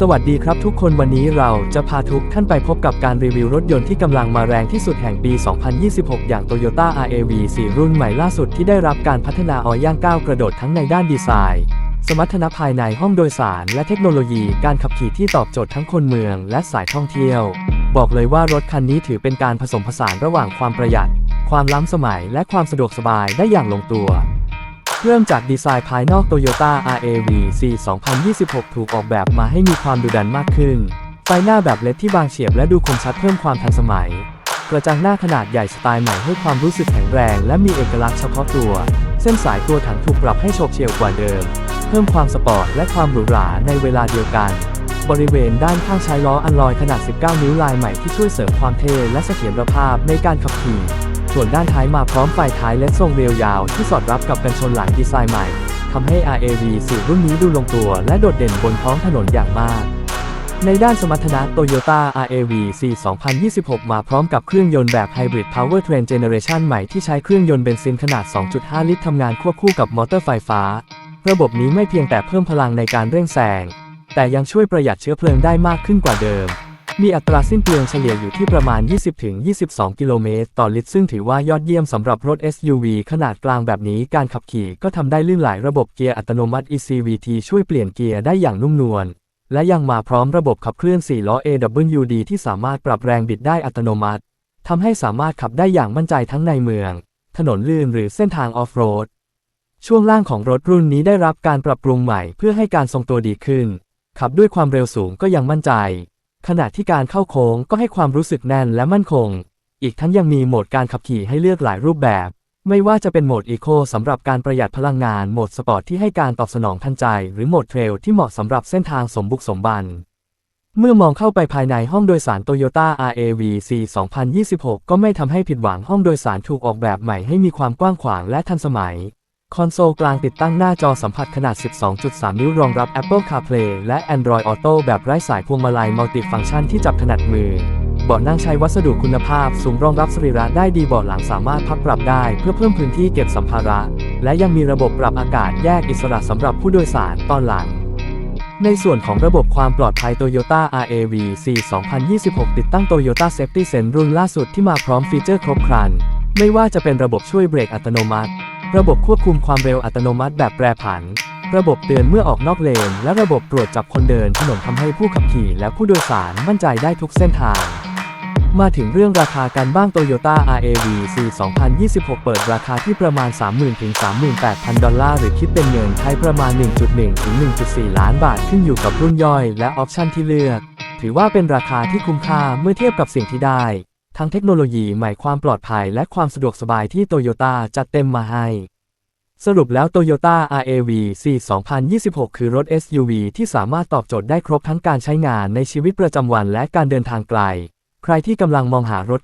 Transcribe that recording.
สวัสดีครับทุกคนวันนี้เราจะพาทุกท่านไปพบกับการรีวิวรถยนต์ที่กำลังมาแรงที่สุดแห่งปี 2026 อย่าง Toyota RAV 4 รุ่นใหม่ล่าสุดที่ได้รับการพัฒนาออย่างก้าวกระโดดทั้งในด้านดีไซน์ สมรรถนะภายในห้องโดยสาร และเทคโนโลยีการขับขี่ที่ตอบโจทย์ทั้งคนเมืองและสายท่องเที่ยว บอกเลยว่ารถคันนี้ถือเป็นการผสมผสานระหว่างความประหยัด ความล้ำสมัยและความสะดวกสบายได้อย่างลงตัว เริ่มจากดีไซน์ภายนอก Toyota RAV 4 2026 ถูกออกแบบมาให้มีความดุดันมากขึ้น ไฟหน้าแบบเล็ดที่บางเฉียบและดูคมชัดเพิ่มความทันสมัย กระจังหน้าขนาดใหญ่สไตล์ใหม่ให้ความรู้สึกแข็งแรง และมีเอกลักษณ์เฉพาะตัว เส้นสายตัวถังถูกปรับให้โฉบเฉี่ยวกว่าเดิม เพิ่มความสปอร์ตและความหรูหราในเวลาเดียวกัน บริเวณด้านข้างใช้ล้ออัลลอยขนาด 19 นิ้วลายใหม่ที่ช่วยเสริมความเท่และเสถียรภาพในการขับขี่ ส่วนด้านท้ายมาพร้อมไฟท้ายและทรงเรียวยาวที่สอดรับกับกันชนหลังดีไซน์ใหม่ทำให้ RAV 4รุ่นนี้ดูลงตัวและโดดเด่นบนท้องถนนอย่างมาก ในด้านสมรรถนะ Toyota RAV 4 2026 มาพร้อมกับเครื่องยนต์แบบ Hybrid Powertrain Generation ใหม่ที่ใช้เครื่องยนต์เบนซินขนาด 2.5 ลิตรทำงานควบคู่กับมอเตอร์ไฟฟ้า ระบบนี้ไม่เพียงแต่เพิ่มพลังในการเร่งแซงแต่ยังช่วยประหยัดเชื้อเพลิงได้มากขึ้นกว่าเดิม มีอัตราสิ้นเปลืองเฉลี่ยอยู่ที่ประมาณ 20-22 กิโลเมตร ต่อลิตร ซึ่งถือว่ายอดเยี่ยมสำหรับรถ SUV ขนาดกลางแบบนี้การขับขี่ก็ทำได้ลื่นไหลระบบเกียร์อัตโนมัติ ECVT ช่วยเปลี่ยนเกียร์ได้อย่างนุ่มนวล และยังมาพร้อมระบบขับเคลื่อน 4 ล้อ AWD ที่สามารถปรับแรงบิดได้อัตโนมัติทำให้สามารถขับได้อย่างมั่นใจทั้งในเมือง ถนนลื่นหรือเส้นทางออฟโรด ช่วงล่างของรถรุ่นนี้ได้รับการปรับปรุงใหม่เพื่อให้การทรงตัวดีขึ้น ขับด้วยความเร็วสูงก็ยังมั่นใจ ขณะที่การเข้าโค้งก็ให้ความรู้สึกแน่นและมั่นคง อีกทั้งยังมีโหมดการขับขี่ให้เลือกหลายรูปแบบ ไม่ว่าจะเป็นโหมดอีโคสำหรับการประหยัดพลังงาน โหมดสปอร์ตที่ให้การตอบสนองทันใจ หรือโหมดเทรลที่เหมาะสำหรับเส้นทางสมบุกสมบัน เมื่อมองเข้าไปภายในห้องโดยสาร Toyota RAV 4 2026 ก็ไม่ทำให้ผิดหวังห้องโดยสารถูกออกแบบใหม่ให้มีความกว้างขวางและทันสมัย คอนโซลกลางติดตั้งหน้าจอสัมผัสขนาด 12.3 นิ้วรองรับ Apple CarPlay และ Android Auto แบบไร้สายพวงมาลัยมัลติฟังก์ชันที่จับถนัดมือ เบาะนั่งใช้วัสดุคุณภาพ สูงรองรับสรีระได้ดีเบาะหลังสามารถพับปรับได้ เพื่อเพิ่มพื้นที่เก็บสัมภาระ และยังมีระบบปรับอากาศแยกอิสระสำหรับผู้โดยสารตอนหลัง ในส่วนของระบบความปลอดภัย Toyota RAV 4 2026 ติดตั้ง Toyota Safety Sense รุ่นล่าสุดที่มาพร้อมฟีเจอร์ครบครัน ไม่ว่าจะเป็นระบบช่วยเบรกอัตโนมัติ ระบบควบคุมความเร็วอัตโนมัติแบบแปรผัน ระบบเตือนเมื่อออกนอกเลน และระบบตรวจจับคนเดินถนนทำให้ผู้ขับขี่และผู้โดยสารมั่นใจได้ทุกเส้นทาง มาถึงเรื่องราคากันบ้าง Toyota RAV 4 2026 เปิดราคาที่ประมาณ 30,000ถึง38,000 ดอลลาร์หรือคิดเป็นเงินไทยประมาณ 1.1ถึง1.4 ล้านบาทขึ้นอยู่กับรุ่นย่อยและออปชันที่เลือก ถือว่าเป็นราคาที่คุ้มค่าเมื่อเทียบกับสิ่งที่ได้ ทั้งเทคโนโลยีใหม่ความปลอดภัยและความสะดวกสบายที่โตโยต้าจัดเต็มมาให้ สรุปแล้ว Toyota RAV 4 2026 คือรถ SUV ที่สามารถตอบโจทย์ได้ครบทั้งการใช้งานในชีวิตประจำวันและการเดินทางไกล ใครที่กำลังมองหารถ